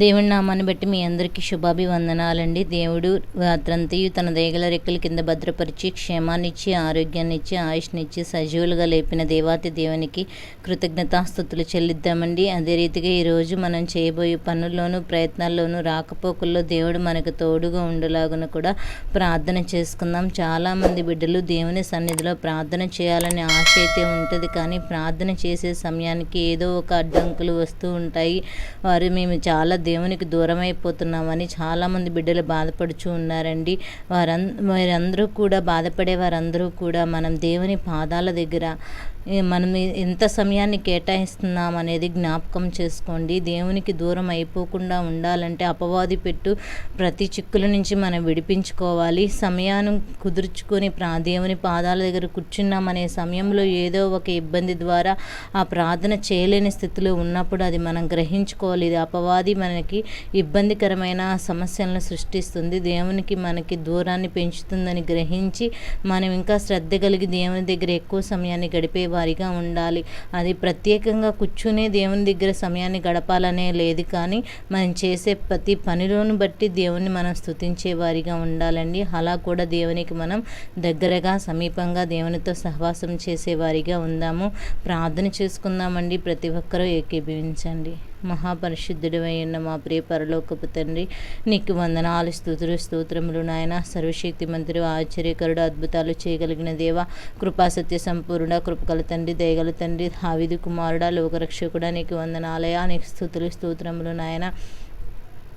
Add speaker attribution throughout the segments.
Speaker 1: దేవుడి నామాన్ని బట్టి మీ అందరికీ శుభాభివందనాలండి. దేవుడు రాత్రంతయు తన దేగల రెక్కల కింద భద్రపరిచి క్షేమాన్నిచ్చి ఆరోగ్యాన్నిచ్చి ఆయుష్నిచ్చి సజీవులుగా లేపిన దేవాతి దేవునికి కృతజ్ఞతాస్థుతులు చెల్లిద్దామండి. అదే రీతిగా ఈరోజు మనం చేయబోయే పనుల్లోనూ ప్రయత్నాల్లోనూ రాకపోకల్లో దేవుడు మనకు తోడుగా ఉండేలాగున కూడా ప్రార్థన చేసుకుందాం. చాలామంది బిడ్డలు దేవుని సన్నిధిలో ప్రార్థన చేయాలని ఆశ అయితే ఉంటుంది. కానీ ప్రార్థన చేసే సమయానికి ఏదో ఒక అడ్డంకులు వస్తూ ఉంటాయి. వారు మేము చాలా దేవునికి దూరం అయిపోతున్నామని చాలామంది బిడ్డలు బాధపడుచు ఉన్నారండి. వారం వారందరూ కూడా బాధపడే వారందరూ కూడా మనం దేవుని పాదాల దగ్గర మనం ఎంత సమయాన్ని కేటాయిస్తున్నాం అనేది జ్ఞాపకం చేసుకోండి. దేవునికి దూరం అయిపోకుండా ఉండాలంటే అపవాది పెట్టు ప్రతి చిక్కుల నుంచి మనం విడిపించుకోవాలి. సమయాన్ని కుదుర్చుకొని ప్రా దేవుని పాదాల దగ్గర కూర్చున్నామనే సమయంలో ఏదో ఒక ఇబ్బంది ద్వారా ఆ ప్రార్థన చేయలేని స్థితిలో ఉన్నప్పుడు అది మనం గ్రహించుకోవాలి. ఇది అపవాది మనకి ఇబ్బందికరమైన సమస్యలను సృష్టిస్తుంది. దేవునికి మనకి దూరాన్ని పెంచుతుందని గ్రహించి మనం ఇంకా శ్రద్ధ కలిగి దేవుని దగ్గర ఎక్కువ సమయాన్ని గడిపే వారిగా ఉండాలి. అది ప్రత్యేకంగా కూర్చునే దేవుని దగ్గర సమయాన్ని గడపాలనే లేదు కానీ మనం చేసే ప్రతి పనిలోను బట్టి దేవుని మనం స్థుతించే వారిగా ఉండాలండి. అలా కూడా దేవునికి మనం దగ్గరగా సమీపంగా దేవునితో సహవాసం చేసేవారిగా ఉందాము. ప్రార్థన చేసుకుందామండి. ప్రతి ఒక్కరూ ఏకీభవించండి. మహాపరిశుద్ధుడు ఉన్న మా ప్రియ పరలోకపు తండ్రి నీకు వందనాలు స్థుతులు స్తోత్రములు నాయన. సర్వశక్తి మంత్రి ఆశ్చర్యకరుడు అద్భుతాలు చేయగలిగిన దేవ కృపాసత్య సంపూర్ణ కృపకల తండ్రి దయగల తండ్రి హావిది కుమారుడా లోకరక్షకుడా నీకు వందనాలయ. నీకు స్థుతులు స్తోత్రములు నాయన.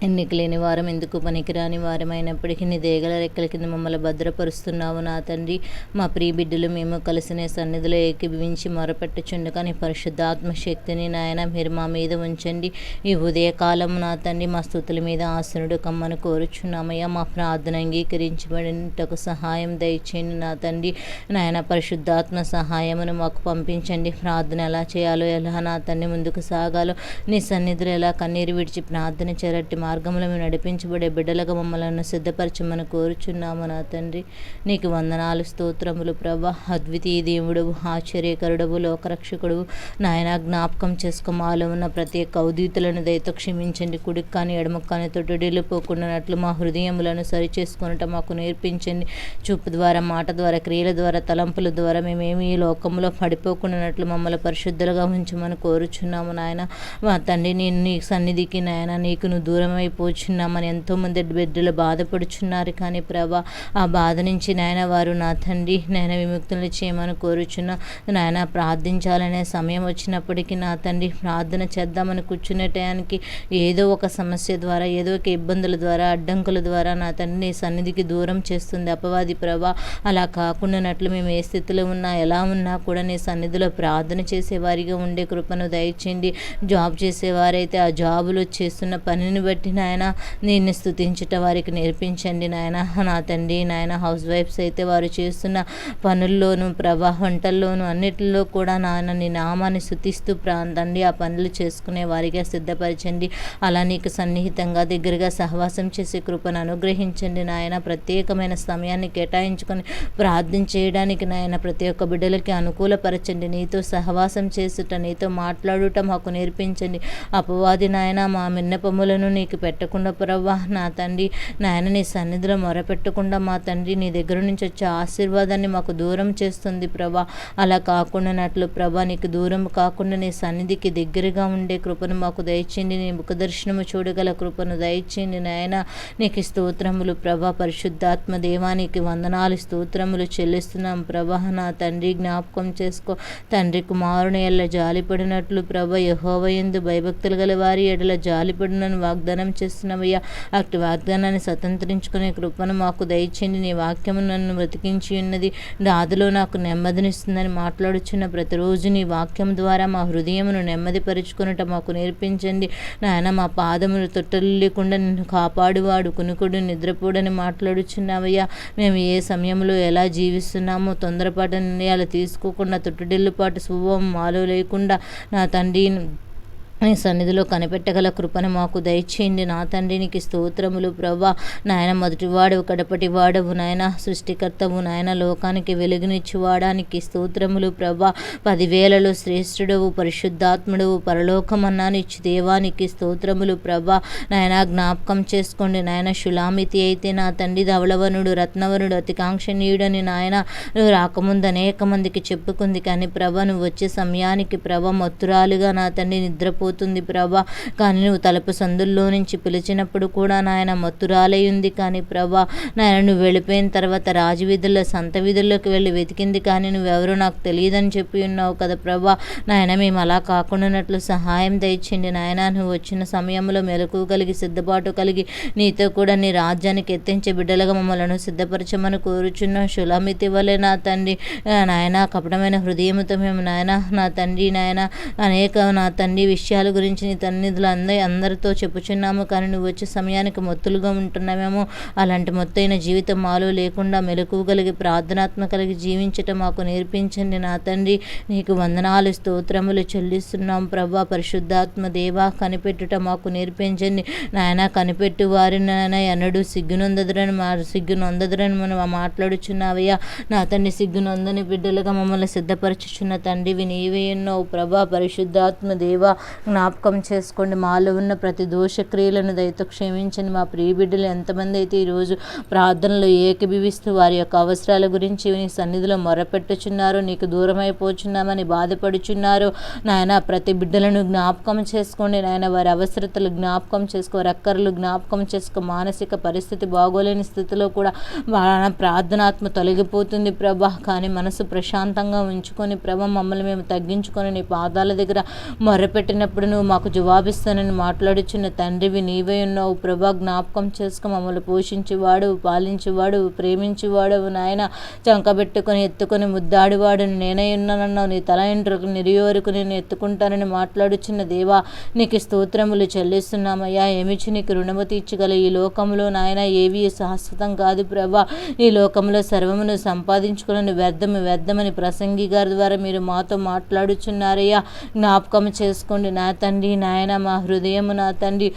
Speaker 1: ఎన్నిక లేని వారం ఎందుకు పనికిరాని వారమైనప్పటికీ నీ దేగల రెక్కల కింద మమ్మల్ని భద్రపరుస్తున్నావు నా తండ్రి. మా ప్రియ బిడ్డలు మేము కలిసిన సన్నిధిలో ఏకీభవించి మొరపెట్టుచుండగా నీ పరిశుద్ధాత్మ శక్తిని నాయన మీరు మా మీద ఉంచండి. ఈ ఉదయకాలం నా తండ్రి మా స్థుతుల మీద ఆసనుడు కమ్మను కోరుచున్నామయ్యా. మా ప్రార్థన అంగీకరించబడినటకు సహాయం దయచేయండి నా తండ్రి. నాయన పరిశుద్ధాత్మ సహాయమును మాకు పంపించండి. ప్రార్థన ఎలా చేయాలో ఎలా నా తండ్రి ముందుకు సాగాలో నీ సన్నిధిలో ఎలా కన్నీరు విడిచి ప్రార్థన చేరట్టి మార్గంలో మేము నడిపించబడే బిడ్డలుగా మమ్మల్ని సిద్ధపరచమని కోరుచున్నాము నా తండ్రి. నీకు వందనాలు స్తోత్రములు ప్రభా. అద్వితీయ దేవుడు ఆశ్చర్యకరుడవు లోకరక్షకుడు నాయన జ్ఞాపకం చేసుకో. మాలో ఉన్న ప్రతి కౌదీతులను దయతో క్షమించండి. కుడికి కానీ ఎడమకు కానీ తొట్టుడిల్లు పోకుండానట్లు మా హృదయములను సరిచేసుకున్నట మాకు నేర్పించండి. చూపు ద్వారా మాట ద్వారా క్రియల ద్వారా తలంపుల ద్వారా మేమేమి ఈ లోకంలో పడిపోకుండానట్లు మమ్మల్ని పరిశుద్ధులుగా ఉంచమని కోరుచున్నాము నాయన. మా తండ్రి నేను నీ సన్నిధికి నాయన నీకు నువ్వు దూరం అయిపోచున్నామని ఎంతోమంది బిడ్డలు బాధపడుచున్నారు. కానీ ప్రభా ఆ బాధ నుంచి నాయన వారు నా తండ్రి నాయన విముక్తులు చేయమని కోరుచున్నా నాయన ప్రార్థించాలనే సమయం వచ్చినప్పటికీ నా తండ్రి ప్రార్థన చేద్దామని కూర్చునే టయానికి ఏదో ఒక సమస్య ద్వారా ఏదో ఒక ఇబ్బందుల ద్వారా అడ్డంకుల ద్వారా నా తండ్రి సన్నిధికి దూరం చేస్తుంది. అపవాది ప్రభా అలా కాకుండానట్లు మేము ఏ స్థితిలో ఉన్నా ఎలా ఉన్నా కూడా నీ సన్నిధిలో ప్రార్థన చేసేవారిగా ఉండే కృపను దయచేయండి. జాబ్ చేసేవారైతే ఆ జాబులో చేస్తున్న పనిని బట్టి నాయన నేను స్థుతించుట వారికి నేర్పించండి నాయన. నా తండ్రి నాయన హౌస్ వైఫ్స్ అయితే వారు చేస్తున్న పనుల్లోనూ ప్రభా వంటల్లోనూ అన్నిటిలో కూడా నాయన నీ నామాన్ని స్థుతిస్తూ ప్రాంతండి. ఆ పనులు చేసుకునే వారిగా సిద్ధపరచండి. అలా నీకు సన్నిహితంగా దగ్గరగా సహవాసం చేసే కృపను అనుగ్రహించండి నాయన. ప్రత్యేకమైన సమయాన్ని కేటాయించుకొని ప్రార్థన చేయడానికి నాయన ప్రతి ఒక్క బిడ్డలకి అనుకూలపరచండి. నీతో సహవాసం చేసుట నీతో మాట్లాడుట మాకు నేర్పించండి. అపవాది నాయన మా మిన్నపములను నీకు పెట్టకుండా ప్రవ్వా నా తండ్రి నాయన నీ సన్నిధిలో మొరపెట్టకుండా మా తండ్రి నీ దగ్గర నుంచి వచ్చే ఆశీర్వాదాన్ని మాకు దూరం చేస్తుంది ప్రభా. అలా కాకుండా నట్లు ప్రభా నీకు దూరం కాకుండా నీ సన్నిధికి దగ్గరగా ఉండే కృపను మాకు దయచేయండి. నీ ముఖ దర్శనము చూడగల కృపను దయచేయండి నాయన. నీకు స్తోత్రములు ప్రభా పరిశుద్ధాత్మ దేవానికి వందనాలు స్తోత్రములు చెల్లిస్తున్నాం ప్రభా. నా తండ్రి జ్ఞాపకం చేసుకో. తండ్రి కుమారుని ఎల్ల జాలిపడినట్లు ప్రభ యహోవయందు భయభక్తులు గల వారి ఎడల జాలిపడినని వాగ్దానం చేస్తున్నామయ్యా అటు వాగ్దానాన్ని స్వతంత్రించుకునే కృపను మాకు దయచేయండి. నీ వాక్యము నన్ను బ్రతికించి ఉన్నది. రాదులో నాకు నెమ్మదినిస్తుందని మాట్లాడుచున్న ప్రతిరోజు నీ వాక్యం ద్వారా మా హృదయమును నెమ్మదిపరుచుకున్నట మాకు నేర్పించండి. నాయన మా పాదములు తొట్టలు లేకుండా నిన్ను కాపాడువాడు కునుకుడు నిద్రపోడని మాట్లాడుచున్నావయ్యా. మేము ఏ సమయంలో ఎలా జీవిస్తున్నామో తొందరపాటు నిర్ణయాలు తీసుకోకుండా తొట్టుడిల్లుపాటు శుభం మాలో లేకుండా నా తండ్రి నీ సన్నిధిలో కనిపెట్టగల కృపను మాకు దయచేయండి. నా తండ్రి నీకు స్తోత్రములు ప్రభా. నాయన మొదటివాడవు కడపటి వాడవు నాయన సృష్టికర్తవు నాయన లోకానికి వెలుగునిచ్చువాడానికి స్తోత్రములు ప్రభా. పదివేలలో శ్రేష్ఠుడవు పరిశుద్ధాత్ముడవు పరలోకమన్నానిచ్చి దేవానికి స్తోత్రములు ప్రభా. నాయన జ్ఞాపకం చేసుకోండి. నాయన శులామితి అయితే నా తండ్రి ధవళవనుడు రత్నవనుడు అతికాంక్షణీయుడని నాయన నువ్వు రాకముందు అనేక మందికి చెప్పుకుంది. కానీ ప్రభ నువ్వు వచ్చే సమయానికి ప్రభ మత్తురాలుగా నా తండ్రి నిద్రపో పోతుంది ప్రభా. కానీ నువ్వు తలుపు సందుల్లో నుంచి పిలిచినప్పుడు కూడా నాయన మత్తురాలై ఉంది కానీ ప్రభా. నాయన నువ్వు వెళ్ళిపోయిన తర్వాత రాజవీధుల్లో సంత వీధుల్లోకి వెళ్ళి వెతికింది కానీ నువ్వెవరో నాకు తెలియదని చెప్పి ఉన్నావు కదా ప్రభా. నాయన మేము అలా కాకుండానట్లు సహాయం దయచండి నాయన. నువ్వు వచ్చిన సమయంలో మెలకు కలిగి సిద్ధపాటు కలిగి నీతో కూడా నీ రాజ్యానికి ఎత్తించే బిడ్డలుగా మమ్మల్ని సిద్ధపరచమని కోరుచున్నాం శులమితి వలె నా తండ్రి నాయన కపటమైన హృదయంతో మేము నాయన నా తండ్రి నాయన అనేక నా తండ్రి విషయాలు విషయాల గురించి నీ తన్నిధులు అందరి అందరితో చెప్పుచున్నాము. కానీ నువ్వు వచ్చే సమయానికి మొత్తులుగా ఉంటున్నామేమో అలాంటి మొత్తైన జీవితం మాలో లేకుండా మెలకువ కలిగి ప్రార్థనాత్మ కలిగి జీవించటం మాకు నేర్పించండి నా తండ్రి. నీకు వందనాలు స్తోత్రములు చెల్లిస్తున్నాం. ప్రభా పరిశుద్ధాత్మ దేవా కనిపెట్టుట మాకు నేర్పించండి. నాయన కనిపెట్టు వారిని నాయన. ఎన్నడూ సిగ్గునొందదురని మా సిగ్గునొందదురని మనం మాట్లాడుచున్నావయ్యా. నా తండ్రి సిగ్గునొందని బిడ్డలుగా మమ్మల్ని సిద్ధపరచుచున్న తండ్రివి నీవే ఎన్నో. ప్రభా పరిశుద్ధాత్మ దేవా జ్ఞాపకం చేసుకోండి. మాలో ఉన్న ప్రతి దోషక్రియలను దయతో క్షమించండి. మా ప్రియ బిడ్డలు ఎంతమంది అయితే ఈరోజు ప్రార్థనలు ఏకీభవిస్తూ వారి యొక్క అవసరాల గురించి నీ సన్నిధిలో మొరపెట్టుచున్నారు నీకు దూరమైపోచున్నామని బాధపడుచున్నారు నాయన ప్రతి బిడ్డలను జ్ఞాపకం చేసుకోండి. నాయన వారి అవసరతలు జ్ఞాపకం చేసుకో రక్కర్లు జ్ఞాపకం చేసుకో. మానసిక పరిస్థితి బాగోలేని స్థితిలో కూడా వాళ్ళ ప్రార్థనాత్మ తొలగిపోతుంది ప్రభా. కానీ మనసు ప్రశాంతంగా ఉంచుకొని ప్రభ మమ్మల్ని మేము తగ్గించుకొని నీ పాదాల దగ్గర మొరపెట్టినప్పుడు ఇప్పుడు నువ్వు మాకు జవాబిస్తానని మాట్లాడుచున్న తండ్రివి నీవే ఉన్నావు. ప్రభా జ్ఞాపకం చేసుకు. మమ్మల్ని పోషించేవాడు పాలించేవాడు ప్రేమించేవాడు నాయన. చంకబెట్టుకొని ఎత్తుకొని ముద్దాడివాడు నేనే ఉన్నానన్నావు. నీ తల ఇంట్రకు నిరియోరుకు నేను ఎత్తుకుంటానని మాట్లాడుచున్న దేవా నీకు స్తోత్రములు చెల్లిస్తున్నామయ్యా. ఏమిచ్చి నీకు రుణము తీర్చగల ఈ లోకంలో నాయన ఏవి శాశ్వతం కాదు ప్రభా. ఈ లోకంలో సర్వమును సంపాదించుకుని వ్యర్థము వ్యర్థమని ప్రసంగి గారి ద్వారా మీరు మాతో మాట్లాడుచున్నారయ్యా. జ్ఞాపకం చేసుకోండి నా తండ్రి నాయన మా హృదయము నా తండ్రి.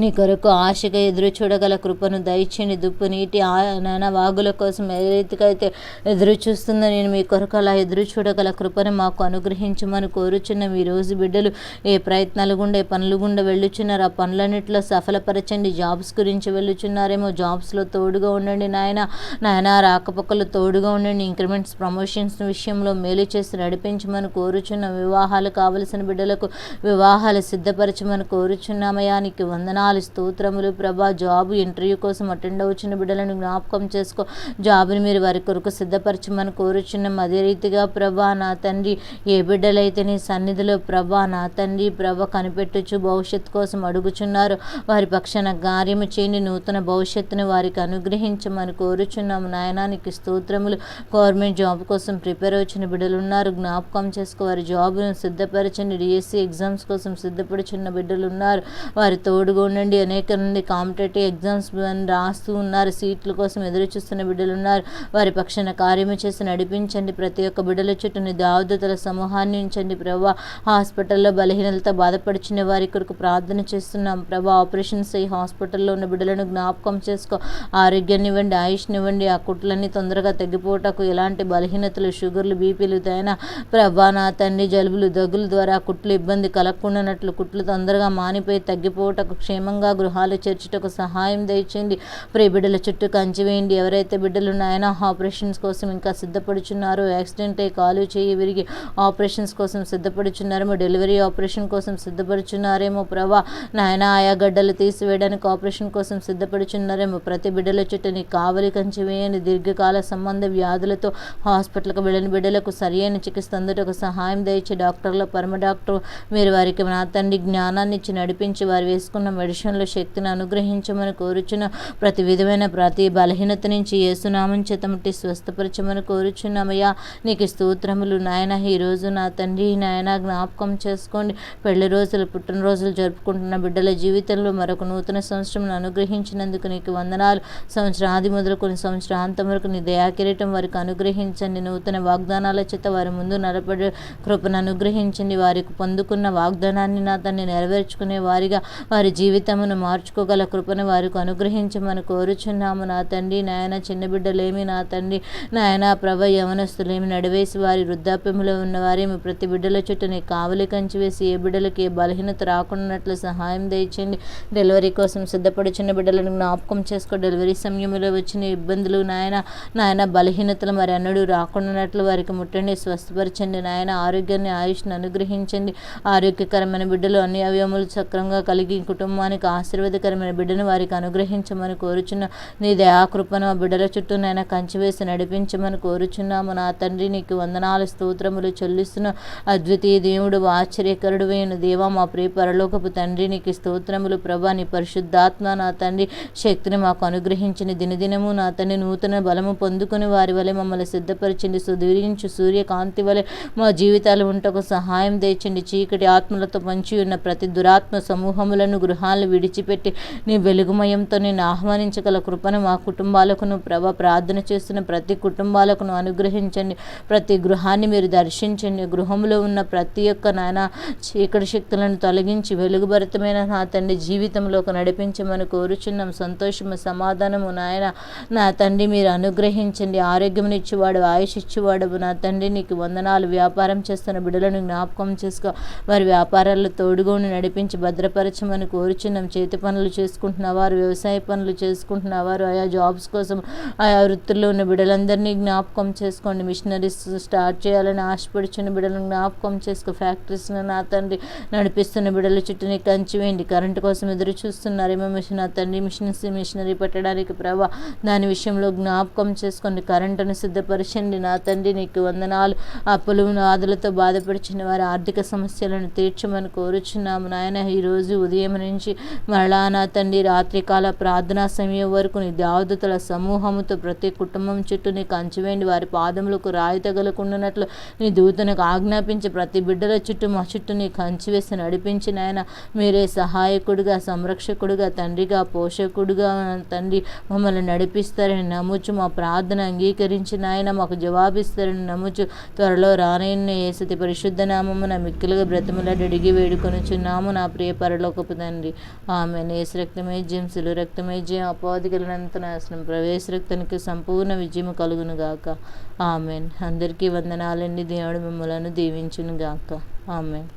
Speaker 1: నీ కొరకు ఆశగా ఎదురు చూడగల కృపను దయచేయండి దుప్పు నీటి ఆ వాగుల కోసం ఏదైతే అయితే ఎదురు చూస్తుందో నేను మీ కొరకు అలా ఎదురు చూడగల కృపను మాకు అనుగ్రహించమని కోరుచున్న ఈ రోజు బిడ్డలు ఏ ప్రయత్నాలు గుండా ఏ పనులు గుండా వెళ్ళుచున్నారు ఆ పనులన్నింటిలో సఫలపరచండి. జాబ్స్ గురించి వెళ్ళుచున్నారేమో జాబ్స్లో తోడుగా ఉండండి నాయన. నాయన రాకపోకలు తోడుగా ఉండండి. ఇంక్రిమెంట్స్ ప్రమోషన్స్ విషయంలో మేలు చేసి నడిపించమని కోరుచున్న వివాహాలు కావలసిన బిడ్డలకు వివాహాలు సిద్ధపరచమని కోరుచున్నామయానికి వందనాలు వందనాలు స్తోత్రములు ప్రభా జాబ్ ఇంటర్వ్యూ కోసం అటెండ్ అవుతున్న బిడ్డలను జ్ఞాపకం చేసుకో. జాబ్ని మీరు వారి కొరకు సిద్ధపరచమని కోరుచున్నాం. అదే రీతిగా ప్రభా నా తండ్రి ఏ బిడ్డలైతే నీ సన్నిధిలో ప్రభా నా తండ్రి ప్రభ కనిపెట్టచ్చు భవిష్యత్తు కోసం అడుగుచున్నారు వారి పక్షాన కార్యము చేయండి. నూతన భవిష్యత్తును వారికి అనుగ్రహించమని కోరుచున్నాము నాయనానికి స్తోత్రములు గవర్నమెంట్ జాబ్ కోసం ప్రిపేర్ వచ్చిన బిడ్డలు ఉన్నారు జ్ఞాపకం చేసుకో వారి జాబ్ను సిద్ధపరచండి. డిఎస్సి ఎగ్జామ్స్ కోసం సిద్ధపడుచున్న బిడ్డలు ఉన్నారు వారి తోడుగా నుండి అనేక నుండి కాంపిటేటివ్ ఎగ్జామ్స్ రాస్తూ ఉన్నారు. సీట్ల కోసం ఎదురు చూస్తున్న బిడ్డలు ఉన్నారు. వారి పక్షాన కార్యము చేసి నడిపించండి. ప్రతి ఒక్క బిడ్డల చుట్టూ దావదతల సమూహాన్ని ఉంచండి. ప్రభా హాస్పిటల్లో బలహీనలతో బాధపడుచున్న వారి కొరకు ప్రార్థన చేస్తున్నాం. ప్రభా ఆపరేషన్స్ అయ్యి హాస్పిటల్లో ఉన్న బిడ్డలను జ్ఞాపకం చేసుకో. ఆరోగ్యాన్ని ఇవ్వండి. ఆయుష్నివ్వండి ఆ కుట్లన్నీ తొందరగా తగ్గిపోవటకు ఎలాంటి బలహీనతలు షుగర్లు బీపీలు తైనా? ప్రభా నా తండ్రి జలుబులు దగ్గుల ద్వారా కుట్లు ఇబ్బంది కలగకుండానట్లు కుట్లు తొందరగా మానిపోయి తగ్గిపోవటకు క్షేమంగా గృహాలు చేర్చుటకు సహాయం దయచేయండి. ప్రియ బిడ్డల చుట్టూ కంచి వేయండి. ఎవరైతే బిడ్డలు ఉన్నాయో ఆపరేషన్స్ కోసం ఇంకా సిద్ధపడుచున్నారో యాక్సిడెంట్ అయ్యి కాలు చేయి విరిగి ఆపరేషన్స్ కోసం సిద్ధపడుచున్నారేమో డెలివరీ ఆపరేషన్ కోసం సిద్ధపడుచున్నారేమో ప్రభా నాయన ఆయా గడ్డలు తీసివేయడానికి ఆపరేషన్ కోసం సిద్ధపడుచున్నారేమో ప్రతి బిడ్డల చుట్టూ నీ కావలి కంచి వేయని దీర్ఘకాల సంబంధ వ్యాధులతో హాస్పిటల్కి వెళ్ళిన బిడ్డలకు సరియైన చికిత్స అందుటకు సహాయం దయచే డాక్టర్ల పరమ డాక్టర్ మీరు వారికి నా తండ్రి జ్ఞానాన్ని ఇచ్చి నడిపించి వారు వేసుకున్న విషయంలో శక్తిని అనుగ్రహించమని కోరుచున్న ప్రతి విధమైన ప్రతి బలహీనత నుంచి ఏసునామం చేతముట్టి స్వస్థపరచమని కోరుచున్నామయ్యా. నీకు స్తోత్రములు నాయన. ఈరోజు నా తండ్రి నాయన జ్ఞాపకం చేసుకోండి. పెళ్ళి రోజులు పుట్టినరోజులు జరుపుకుంటున్న బిడ్డల జీవితంలో మరొక నూతన సంవత్సరం అనుగ్రహించినందుకు నీకు వందనాలు. సంవత్సరాది మొదలు మొదలుకొని సంవత్సరాంతం వరకు నీ దయాకిరీటం వారికి అనుగ్రహించండి. నూతన వాగ్దానాల చేత వారి ముందు నడపడే కృపను అనుగ్రహించండి. వారికి పొందుకున్న వాగ్దానాన్ని నా తన్ని నెరవేర్చుకునే వారిగా వారి జీవితం జీవితమును మార్చుకోగల కృపను వారికి అనుగ్రహించమని కోరుచున్నాము. నా తండ్రి నాయన చిన్న బిడ్డలేమి నా తండ్రి నాయన ప్రభ యవనస్తులేమి నడివేసి వారి వృద్ధాప్యములో ఉన్నవారి మీ ప్రతి బిడ్డల చుట్టూ నీ కావలి కంచి వేసి ఏ బిడ్డలకి ఏ బలహీనత రాకున్నట్లు సహాయం దయచేయండి డెలివరీ కోసం సిద్ధపడుచున్న బిడ్డలను జ్ఞాపకం చేసుకో. డెలివరీ సమయంలో వచ్చిన ఇబ్బందులు నాయన నాయన బలహీనతలు మరి అన్నడు రాకుండానట్లు వారికి ముట్టండి స్వస్థపరచండి. నాయన ఆరోగ్యాన్ని ఆయుష్ను అనుగ్రహించండి. ఆరోగ్యకరమైన బిడ్డలు అన్ని అవయములు చక్రంగా కలిగి కుటుంబానికి ఆశీర్వాదకరమైన బిడ్డను వారికి అనుగ్రహించమని కోరుచున్న నీ దయాకృపను ఆ బిడ్డల చుట్టూ నాయన కంచివేసి నడిపించమని కోరుచున్నాము. నా తండ్రి నీకు వందనాలు స్తోత్రములు చెల్లిస్తున్న అద్వితీయ దేవుడు ఆశ్చర్యకరుడు అయిన దేవా మా ప్రియ పరలోకపు తండ్రి నీకు స్తోత్రములు ప్రభా నీ పరిశుద్ధాత్మ నా తండ్రి శక్తిని మాకు అనుగ్రహించిన దినదినము. నా తండ్రి నూతన బలము పొందుకుని వారి వలె మమ్మల్ని సిద్ధపరిచింది. సుదీర్ఘించు సూర్యకాంతి వలె మా జీవితాలు ఉంటకు సహాయం తెచ్చండి చీకటి ఆత్మలతో పంచి ఉన్న ప్రతి దురాత్మ సమూహములను గృహాలను విడిచిపెట్టి నీ వెలుగుమయంతో నేను ఆహ్వానించగల కృపను మా కుటుంబాలకును ప్రభ ప్రార్థన చేస్తున్న ప్రతి కుటుంబాలకును అనుగ్రహించండి. ప్రతి గృహాన్ని మీరు దర్శించండి. గృహంలో ఉన్న ప్రతి ఒక్క నాయన చీకటి శక్తులను తొలగించి వెలుగుభరితమైన నా తండ్రి జీవితంలోకి నడిపించమని కోరుచున్నాం. సంతోషము సమాధానము నాయన నా తండ్రి మీరు అనుగ్రహించండి. ఆరోగ్యం ఇచ్చేవాడు ఆయుష్ ఇచ్చేవాడు నా తండ్రి నీకు వందనాలు. వ్యాపారం చేస్తున్న బిడ్డలను జ్ఞాపకం చేసుకో. వారి వ్యాపారాల్లో తోడుగోని నడిపించి భద్రపరచమని కోరుచు చిన్న చేతి పనులు చేసుకుంటున్న వారు వ్యవసాయ పనులు చేసుకుంటున్న వారు ఆయా జాబ్స్ కోసం ఆయా వృత్తుల్లో ఉన్న బిడ్డలందరినీ జ్ఞాపకం చేసుకోండి. మిషనరీస్ స్టార్ట్ చేయాలని ఆశపడుచున్న బిడ్డలను జ్ఞాపకం చేసుకో. ఫ్యాక్టరీస్ను నా తండ్రి నడిపిస్తున్న బిడ్డల చుట్టూని కంచివేయండి కరెంటు కోసం ఎదురు చూస్తున్నారేమో మిషన్ నా తండ్రి మిషన్స్ మిషనరీ పెట్టడానికి ప్రభా దాని విషయంలో జ్ఞాపకం చేసుకోండి. కరెంటును సిద్ధపరచండి. నా తండ్రి నీకు వందనాలు. అప్పులు ఆదులతో బాధపడిచిన వారి ఆర్థిక సమస్యలను తీర్చమని కోరుచున్నాము నాయన. ఈరోజు ఉదయం నుంచి మరలా నా తండ్రి రాత్రికాల ప్రార్థనా సమయం వరకు నీ దేవదతుల సమూహముతో ప్రతి కుటుంబం చుట్టూ నీకు అంచువేయండి వారి పాదములకు రాయి తగలకుండానట్లు నీ దూతనకు ఆజ్ఞాపించి ప్రతి బిడ్డల చుట్టూ మా చుట్టూ నీ కంచి నడిపించి నాయన. మీరే సహాయకుడిగా సంరక్షకుడిగా తండ్రిగా పోషకుడిగా తండ్రి మమ్మల్ని నడిపిస్తారని నమ్ముచు మా ప్రార్థన అంగీకరించిన ఆయన మాకు జవాబిస్తారని నమ్ముచు త్వరలో రానయ్య ఏసతి పరిశుద్ధ నామమున మిక్కిలుగా బ్రతిమలాడి అడిగి వేడుకొనుచున్నాము నా ప్రియ పరలోకపు తండ్రి. ఆమె నేసు రక్తమై జయం సులు రక్తమై జయం అపాధికలనంత నాశనం ప్రవేశ రక్తానికి సంపూర్ణ విజయం కలుగును గాక. ఆమెన్. అందరికీ వందనాలండి. దేవుడు మిమ్మలను దీవించును గాక. ఆమెన్.